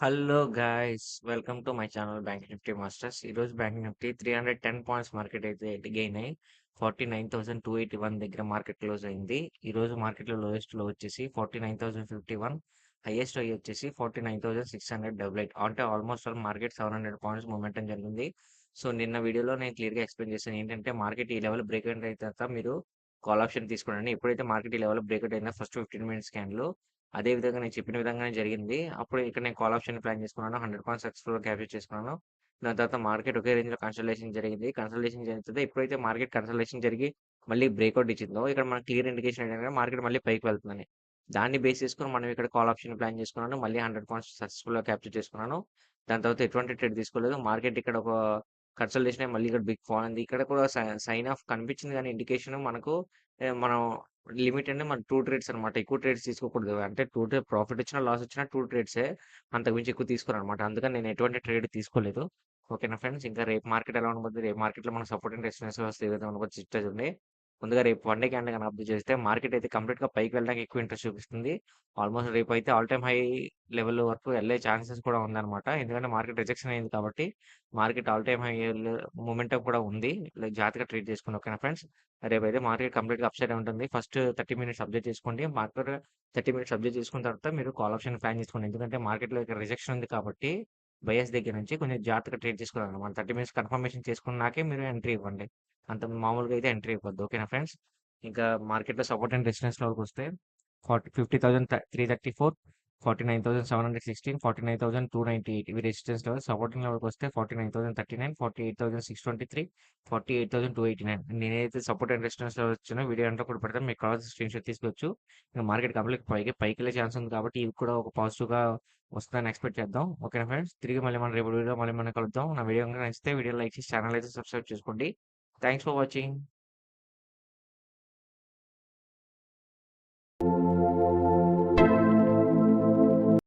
Hello guys welcome to my channel Bank Nifty Masters ఈరోజు bank Nifty three hundred ten points market అయితే gain అయ్యి forty nine thousand two eighty one దగ్గర market close అయింది. ఈ రోజు మార్కెట్లో లోయెస్ట్లో వచ్చేసి forty nine thousand fifty one highest అయ్యి వచ్చేసి forty nine thousand six hundred double eight అంటే almost all market seven hundred points momentum జరిగింది. సో నిన్న వీడియోలో నేను క్లియర్గా ఎక్స్ప్లెయిన్ చేశాను ఏంటంటే మార్కెట్ ఈ లెవెల్ బ్రేక్ అయిన తర్వాత మీరు కాల్ ఆప్షన్ తీసుకోండి. ఎప్పుడైతే మార్కెట్ ఈ లెవెల్ బ్రేక్అట్ అయినా ఫస్ట్ ఫిఫ్టీన్ మినిట్స్ క్యాన్లో అదే విధంగా నేను చెప్పిన విధంగానే జరిగింది. అప్పుడు ఇక్కడ నేను కాల్ ఆప్షన్ ప్లాన్ చేసుకున్నాను. హండ్రెడ్ పాయింట్ సక్సెస్ఫుల్ క్యాప్చర్ చేసుకున్నాను. దాని తర్వాత మార్కెట్ ఒకే రేంజ్లో కన్సల్టేషన్ జరిగింది కన్సల్టేషన్ జరిగితే ఇప్పుడైతే మార్కెట్ కన్సల్టేషన్ జరిగి మళ్ళీ బ్రేక్అవుట్ ఇచ్చిందో ఇక్కడ మనకి క్లియర్ ఇండికేషన్ ఏంటంటే మార్కెట్ మళ్ళీ పైకి వెళ్తుందని. దాన్ని బేస్ చేసుకుని మనం ఇక్కడ కాల్ ఆప్షన్ ప్లాన్ చేసుకున్నాను. మళ్ళీ హండ్రెడ్ పాయింట్స్ సక్సెస్ఫుల్గా క్యాప్చర్ చేసుకున్నాను. దాని తర్వాత ఎటువంటి ట్రేడ్ తీసుకోలేదు. మార్కెట్ ఇక్కడ ఒక కన్సల్టేషన్ మళ్ళీ ఇక్కడ బిగ్ ఫాల్ ఉంది ఇక్కడ కూడా సైన్ ఆఫ్ కనిపించింది కానీ ఇండికేషన్ మనకు మనం లిమిట్ అంటే మన టూ ట్రేడ్స్ అనమాట ఎక్కువ ట్రేడ్స్ తీసుకోకూడదు. అంటే టూ ట్రేడ్ ప్రాఫిట్ వచ్చినా లాస్ వచ్చినా టూ ట్రేడ్సే అంతకుమించి ఎక్కువ తీసుకోరు అనమాట అందుకని నేను ఎటువంటి ట్రేడ్ తీసుకోలేదు. ఓకేనా ఫ్రెండ్స్? ఇంకా రేపు మార్కెట్ ఎలా ఉండబోతుంది రేపు మార్కెట్లో మన సపోర్ట్ అండ్ రెస్పాన్స్ వస్తే ఏ విధంగా ఉండబోతుంది చిట్టా ముందుగా రేపు వన్ డే క్యాండిల్ కనుక అబ్జర్వ్ చేస్తే మార్కెట్ అయితే కంప్లీట్గా పైకి వెళ్ళడానికి ఎక్కువ ఇంట్రెస్ట్ చూపిస్తుంది. ఆల్మోస్ట్ రేపు అయితే ఆల్ టైమ్ హై లెవెల్ వరకు వెళ్ళే ఛాన్సెస్ కూడా ఉందన్నమాట. ఎందుకంటే మార్కెట్ రిజెక్షన్ అయింది కాబట్టి market all time high momentum కూడా ఉంది. జాగ్రత్తగా ట్రీట్ చేసుకోండి ఓకేనా ఫ్రెండ్స్? రేపు అయితే మార్కెట్ కంప్లీట్గా అప్సైడ్ ఉంటుంది. ఫస్ట్ థర్టీ మినిట్స్ అబ్జర్వ్ చేసుకోండి. మార్కెట్ థర్టీ మినిట్స్ అబ్జర్వ్ చేసుకున్న తర్వాత మీరు కాల్ ఆప్షన్ ప్లాన్ చేసుకోండి. ఎందుకంటే మార్కెట్లో ఇక్కడ రిజెక్షన్ ఉంది కాబట్టి బయస్ దగ్గర నుంచి కొంచెం జాగ్రత్తగా ట్రీట్ చేసుకోవాలి మన థర్టీ మినిట్స్ కన్ఫర్మేషన్ చేసుకున్నాకే మీరు ఎంట్రీ ఇవ్వండి. అంత మామూలుగా అయితే ఎంట్రీ ఇవ్వద్దు. ఓకేనా ఫ్రెండ్స్? ఇంకా మార్కెట్లో సపోర్ట్ అండ్ రెసిస్టెన్స్లోకి వస్తే forty fifty thousand three thirty four forty nine thousand seven hundred sixteen forty nine thousand two ninety eight. ఇవి రెసిస్టెన్స్ లెవెల్ సపోర్టింగ్ లెవెల్కి వస్తే forty nine thousand thirty nine forty eight thousand six twenty three forty eight thousand two eighty nine. నేనైతే support and resistance level వచ్చినా video అంటే కూడా పెడతాను. మీకు కావాల్సిన స్క్రీన్ షాట్ తీసుకోవచ్చు. ఇంకా మార్కెట్ కంప్లీట్ పైకి పైకి వెళ్ళే ఛాన్స్ ఉంది కాబట్టి ఇవి కూడా ఒక పాజిటివ్గా వస్తుందని ఎక్స్పెక్ట్ చేద్దాం. ఓకేనా ఫ్రెండ్స్? తిరిగి మళ్ళీ మన రేపు వీడియో మళ్ళీ మనం కలుద్దాం. నా వీడియో కనుక నచ్చితే వీడియో లైక్ చేసి ఛానల్ అయితే సబ్స్క్రైబ్ చేసుకోండి. Thanks for watching